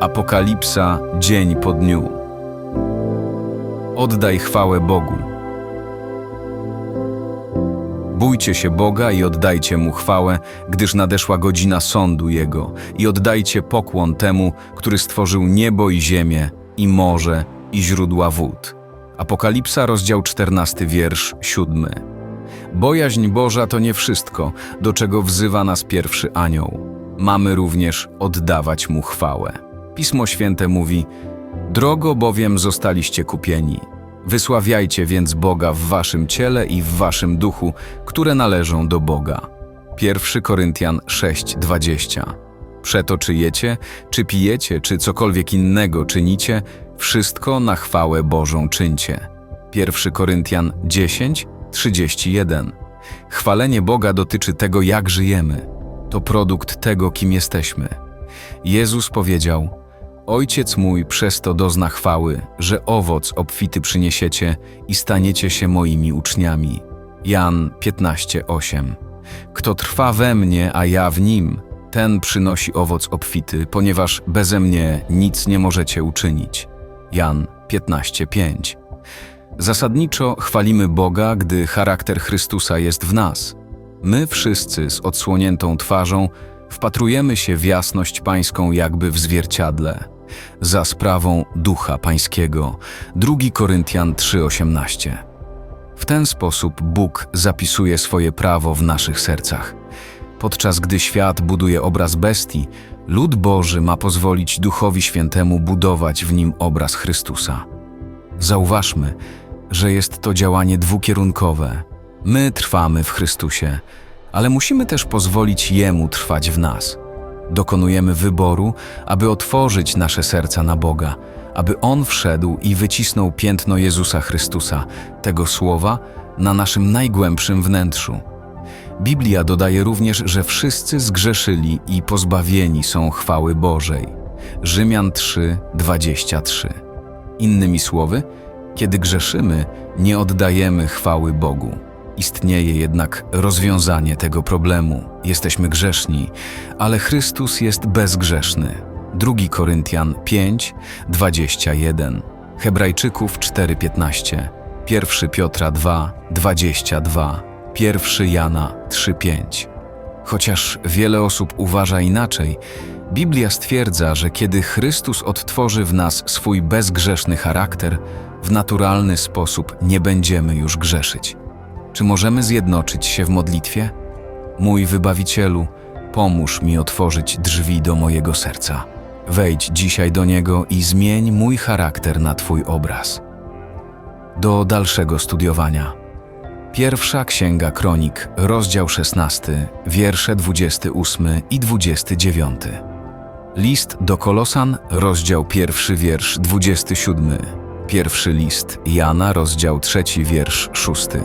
Apokalipsa dzień po dniu. Oddaj chwałę Bogu. Bójcie się Boga i oddajcie Mu chwałę, gdyż nadeszła godzina sądu Jego i oddajcie pokłon temu, który stworzył niebo i ziemię, i morze, i źródła wód. Apokalipsa, rozdział 14, wiersz 7. Bojaźń Boża to nie wszystko, do czego wzywa nas pierwszy anioł. Mamy również oddawać Mu chwałę. Pismo Święte mówi, drogo bowiem zostaliście kupieni. Wysławiajcie więc Boga w waszym ciele i w waszym duchu, które należą do Boga. 1 Koryntian 6:20. Przeto czy jecie, czy pijecie, czy cokolwiek innego czynicie, wszystko na chwałę Bożą czyńcie. 1 Koryntian 10:31. Chwalenie Boga dotyczy tego, jak żyjemy. To produkt tego, kim jesteśmy. Jezus powiedział: Ojciec mój przez to dozna chwały, że owoc obfity przyniesiecie i staniecie się moimi uczniami. Jan 15:8. Kto trwa we mnie, a ja w nim, ten przynosi owoc obfity, ponieważ beze mnie nic nie możecie uczynić. Jan 15:5. Zasadniczo chwalimy Boga, gdy charakter Chrystusa jest w nas. My wszyscy z odsłoniętą twarzą wpatrujemy się w jasność pańską jakby w zwierciadle, za sprawą Ducha Pańskiego. 2 Koryntian 3:18. W ten sposób Bóg zapisuje swoje prawo w naszych sercach. Podczas gdy świat buduje obraz bestii, lud Boży ma pozwolić Duchowi Świętemu budować w nim obraz Chrystusa. Zauważmy, że jest to działanie dwukierunkowe. My trwamy w Chrystusie, ale musimy też pozwolić Jemu trwać w nas. Dokonujemy wyboru, aby otworzyć nasze serca na Boga, aby On wszedł i wycisnął piętno Jezusa Chrystusa, tego słowa, na naszym najgłębszym wnętrzu. Biblia dodaje również, że wszyscy zgrzeszyli i pozbawieni są chwały Bożej. Rzymian 3, 23. Innymi słowy, kiedy grzeszymy, nie oddajemy chwały Bogu. Istnieje jednak rozwiązanie tego problemu. Jesteśmy grzeszni, ale Chrystus jest bezgrzeszny. 2 Koryntian 5, 21, Hebrajczyków 4:15, 1 Piotra 2, 22, 1 Jana 3:5. Chociaż wiele osób uważa inaczej, Biblia stwierdza, że kiedy Chrystus odtworzy w nas swój bezgrzeszny charakter, w naturalny sposób nie będziemy już grzeszyć. Czy możemy zjednoczyć się w modlitwie? Mój wybawicielu, pomóż mi otworzyć drzwi do mojego serca. Wejdź dzisiaj do niego i zmień mój charakter na Twój obraz. Do dalszego studiowania. Pierwsza Księga Kronik, rozdział 16, wiersze 28 i 29. List do Kolosan, rozdział pierwszy, wiersz 27. Pierwszy list Jana, rozdział trzeci, wiersz szósty.